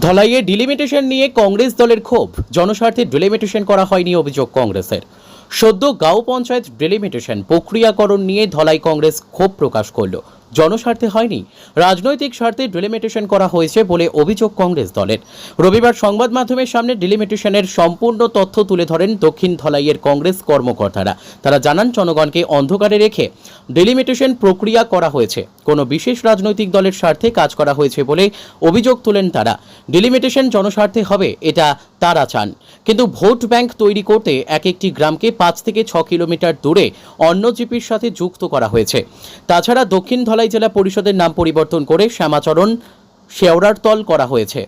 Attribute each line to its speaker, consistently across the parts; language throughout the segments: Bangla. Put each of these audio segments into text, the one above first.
Speaker 1: ধলাইয়ে ডিলিমিটেশন নিয়ে কংগ্রেস দলের ক্ষোভ। জনস্বার্থে ডিলিমিটেশন করা হয়নি অভিযোগ কংগ্রেসের। সদ্য গাঁও পঞ্চায়েত ডিলিমিটেশন প্রক্রিয়াকরণ নিয়ে ধলাই কংগ্রেস ক্ষোভ প্রকাশ করল। জনস্বার্থে হয়নি। রাজনৈতিক স্বার্থে ডিলিমিটেশন করা হয়েছে বলে অভিযোগ কংগ্রেস দলের। রবিবার সংবাদ মাধ্যমের সামনে ডিলিমিটেশনের সম্পূর্ণ তথ্য তুলে ধরেন দক্ষিণ ধলাইয়ের কংগ্রেস কর্মকর্তারা। তারা জানান, জনগণকে অন্ধকারে রেখে ডিলিমিটেশন প্রক্রিয়া করা হয়েছে। কোনো বিশেষ রাজনৈতিক দলের স্বার্থে কাজ করা হয়েছে বলে অভিযোগ তুলেন তারা। ডিলিমিটেশন জনস্বার্থে হবে, এটা তারা চান। কিন্তু ভোট ব্যাংক তৈরি করতে এক একটি গ্রামকে পাঁচ থেকে ছ কিলোমিটার দূরে অন্য জিপির সাথে যুক্ত করা হয়েছে। তাছাড়া দক্ষিণ ধলাই জেলা পরিষদের নাম পরিবর্তন করে শ্যামাচরণ শেওড়ারতল করা হয়েছে।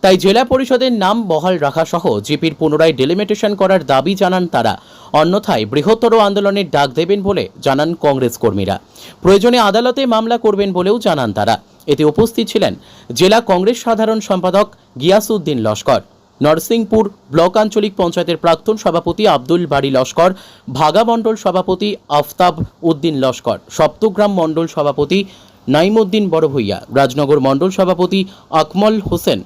Speaker 1: তাই জেলা পরিষদের নাম বহাল রাখা সহ জিপির পুনরায় ডিলিমিটেশন করার দাবি জানান তারা। অন্যথায় বৃহত্তর আন্দোলনের ডাক দেবেন বলে জানান কংগ্রেস কর্মীরা। প্রয়োজনে আদালতে মামলা করবেন বলেও জানান তারা। এতে উপস্থিত ছিলেন জেলা কংগ্রেস সাধারণ সম্পাদক গিয়াসউদ্দিন লস্কর। নরসিংপুর ব্লক আঞ্চলিক পঞ্চায়েতের প্রাক্তন সভাপতি আব্দুল বাড়ি লস্কর, ভাগা মণ্ডল সভাপতি আফতাব উদ্দিন লস্কর, সপ্তগ্রাম মণ্ডল সভাপতি নাইমুদ্দিন বড়ভূইয়া, রাজনগর মণ্ডল সভাপতি আকমল হোসেন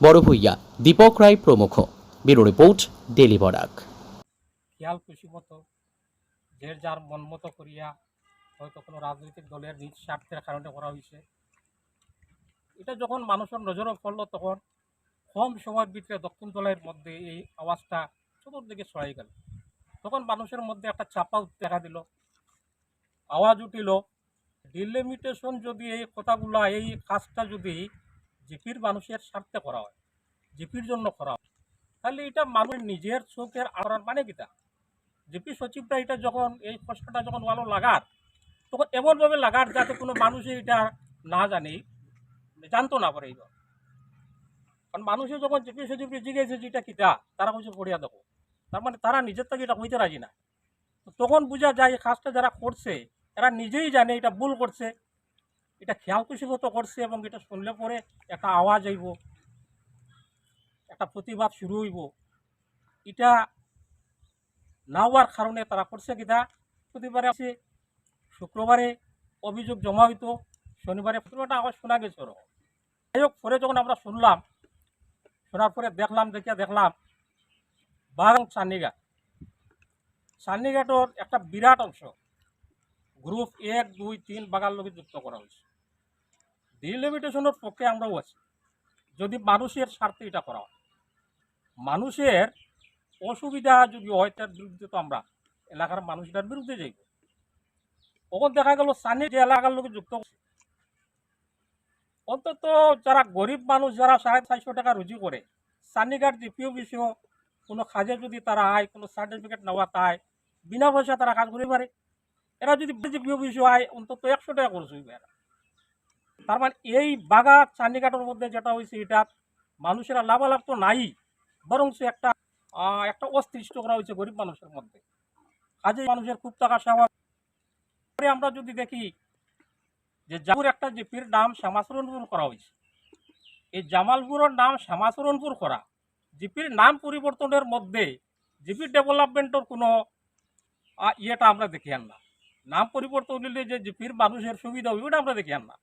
Speaker 1: বড়ভূইয়া, দীপক রায় প্রমুখ। Bureau report daily Barak.
Speaker 2: খেয়াল খুশি মতো যে যার মন করিয়া হয়তো কোনো রাজনৈতিক দলের নিজ স্বার্থের কারণে করা হয়েছে এটা যখন মানুষের নজরে পড়ল তখন কম সময়ের ভিতরে দক্ষিণতলার মধ্যে এই আওয়াজটা চতুর্দিকে ছড়াই গেল। তখন মানুষের মধ্যে একটা চাপা দেখা দিল। আওয়াজ উঠিল, ডিলিমিটেশন যদি এই কথাগুলা, এই কাজটা যদি জিপির মানুষের স্বার্থে করা হয় জিপির জন্য করা হয়, তাহলে এটা মানুষ নিজের চোখের আড়ার মানে কিটা জিপি সচিবটা এটা যখন, এই কষ্টটা যখন ভালো লাগার তখন এমনভাবে লাগার যাতে কোনো মানুষই এটা না জানে, জানতো না পারে এইবার কারণ মানুষে যখন জিজ্ঞেসে যে এটা কিটা তারা কিছু পড়িয়া দেখো। তার মানে তারা নিজের থেকে এটা হইতে রাজি না। তখন বোঝা যায় কাজটা যারা করছে, এরা নিজেই জানে এটা ভুল করছে। এটা খেয়াল খুশিগত করছে এবং এটা শুনলে পরে একটা আওয়াজ আইব একটা প্রতিবাদ শুরু হইব। এটা না হওয়ার কারণে তারা করছে কিনা প্রতিবারে আছে শুক্রবারে অভিযোগ জমা হইতো, শনিবারে প্রতিবারটা আবার শোনা গেছে যাই হোক, পরে যখন আমরা শুনলাম শোনার পরে দেখলাম, দেখিয়া দেখলাম বাগান চান্নিঘাট চান্নিঘাটর একটা বিরাট অংশ গ্রুপ এক দুই, তিন বাগান লোকে যুক্ত করা হয়েছে। ডিলিমিটেশনের পক্ষে আমরাও আছি। যদি মানুষের স্বার্থে এটা করা হয়। মানুষের অসুবিধা যদি হয়, তার বিরুদ্ধে তো আমরা এলাকার মানুষটার বিরুদ্ধে যাইব। তখন দেখা গেল স্থানীয় যে এলাকার লোকে যুক্ত। অন্তত যারা গরিব মানুষ, যারা সাড়ে চারশো টাকা রুজি করে সান্নিঘাট জিপিও বিষয় কোনো কাজে যদি তারা আয়, কোনো সার্টিফিকেট নেওয়া তাই, বিনা পয়সা তারা কাজ করতে পারে। এরা যদি জিপিও বিষয় আয়, অন্তত একশো টাকা খরচ হইবে এরা। তার মানে এই বাগা চান্নিঘাটের মধ্যে যেটা হয়েছে এটা, মানুষেরা লাভালাভ তো নাই বরং একটা একটা অস্তিষ্ঠ করা হয়েছে গরিব মানুষের মধ্যে। কাজে মানুষের খুব টাকা স্বাভাবিক পরে আমরা যদি দেখি যে জামালপুর একটা জিপির নাম শ্যামাচরণপুর করা হয়েছে। এই জামালপুরের নাম শ্যামাচরণপুর করা, জিপির নাম পরিবর্তনের মধ্যে জিপি ডেভেলপমেন্টের কোনো ইয়েটা আমরা দেখি না। নাম পরিবর্তন হলে যে জিপির মানুষের সুবিধা হবে আমরা দেখি আন না।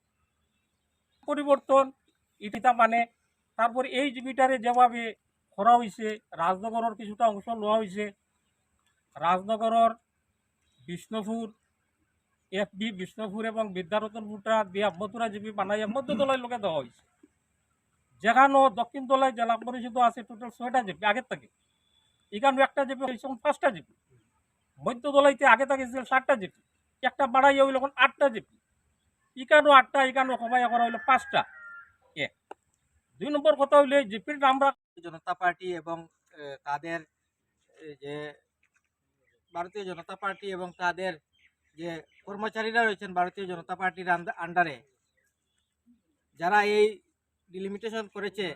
Speaker 2: পরিবর্তন ইটা মানে তারপরে এই জিপিটারে যেভাবে করা হয়েছে, রাজনগরের কিছুটা অংশ লোৱা হয়েছে। রাজনগরের বিষ্ণুপুর এফ বি বিষ্ণুপুর এবং বিদ্যারতনপুরটা দিয়া মথুরা জিপি বানাইয়া মধ্য দলের লোকে দেওয়া হয়েছে। যেখানেও দক্ষিণ দলায় জেলা পরিষদ আছে টোটাল ছয়টা জিপি আগের থেকে। এখানে একটা জিপি হয়েছে পাঁচটা জিপি মধ্য দলাইতে আগে থেকে ছিল সাতটা জিপি একটা বাড়াইয়া হইল এখন আটটা জিপি ইকানো আটটা ইকানো কমাইয়া করা হইল পাঁচটা। এ। দুই নম্বর কথা হইলে জিপির আমরা
Speaker 3: জনতা পার্টি এবং তাদের যে, ভারতীয় জনতা পার্টি এবং তাদের যে কর্মচারীরা রয়েছেন ভারতীয় জনতা পার্টির আন্ডারে, যারা এই ডিলিমিটেশন করেছে,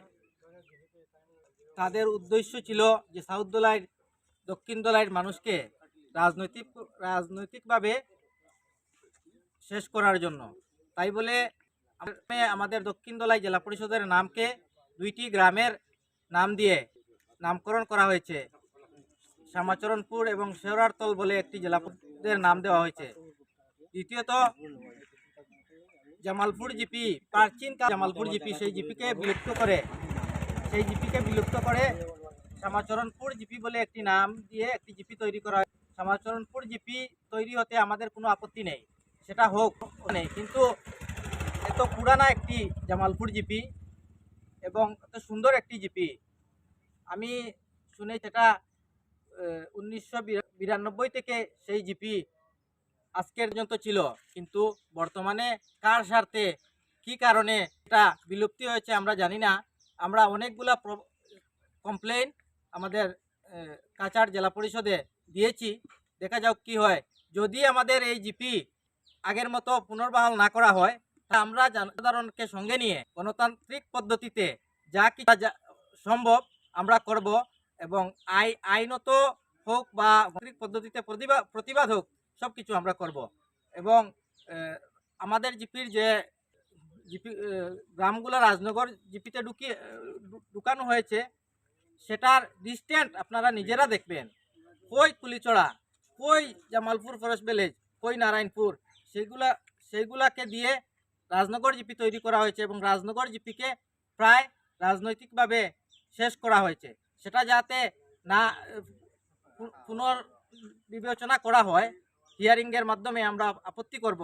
Speaker 3: তাদের উদ্দেশ্য ছিল যে সাউথ দোলাইয়ের, দক্ষিণ দোলাইয়ের মানুষকে রাজনৈতিক, রাজনৈতিকভাবে শেষ করার জন্য। তাই বলে আমাদের দক্ষিণ দোলাই জেলা পরিষদের নামকে দুইটি গ্রামের নাম দিয়ে নামকরণ করা হয়েছে। শ্যামাচরণপুর এবং শেওরারতল বলে একটি জেলা পরিষদের নাম দেওয়া হয়েছে। দ্বিতীয়ত, জামালপুর জিপি, প্রাচীন জামালপুর জিপি সেই জিপিকে বিলুপ্ত করে, সেই জিপিকে বিলুপ্ত করে শ্যামাচরণপুর জিপি বলে একটি নাম দিয়ে একটি জিপি তৈরি করা হয়। শ্যামাচরণপুর জিপি তৈরি হতে আমাদের কোনো আপত্তি নেই, সেটা হোক নেই, কিন্তু এত পুরানা একটি জামালপুর জিপি এবং এত সুন্দর একটি জিপি, আমি শুনে সেটা উনিশশো বিরানব্বই থেকে সেই জিপি আজকের পর্যন্ত ছিল। কিন্তু বর্তমানে কার স্বার্থে, কি কারণে এটা বিলুপ্তি হয়েছে আমরা জানি না। আমরা অনেকগুলা কমপ্লেন আমাদের কাছাড় জেলা পরিষদে দিয়েছি। দেখা যাক কি হয়। যদি আমাদের এই জিপি আগের মতো পুনর্বহাল না করা হয়, তা আমরা জনসাধারণকে সঙ্গে নিয়ে গণতান্ত্রিক পদ্ধতিতে যা কি সম্ভব আমরা করব। এবং আই, আইনত হোক বা গণতান্ত্রিক পদ্ধতিতে প্রতিবাদ প্রতিবাদ হোক সব কিছু আমরা করব। এবং আমাদের জিপির যে, জিপি গ্রামগুলো, রাজনগর জিপিতে ঢুকিয়ে ঢুকানো হয়েছে, সেটার ডিস্টেন্ট আপনারা নিজেরা দেখবেন। কই কুলিচড়া, কই জামালপুর ফরেস্ট ভিলেজ, কই নারায়ণপুর, সেগুলা সেইগুলাকে দিয়ে রাজনগর জিপি তৈরি করা হয়েছে এবং রাজনগর জিপিকে প্রায় রাজনৈতিকভাবে শেষ করা হয়েছে। সেটা যাতে না পুনর বিবেচনা পুনর্বিবেচনা করা হয় হিয়ারিংয়ের মাধ্যমে আমরা আপত্তি করব।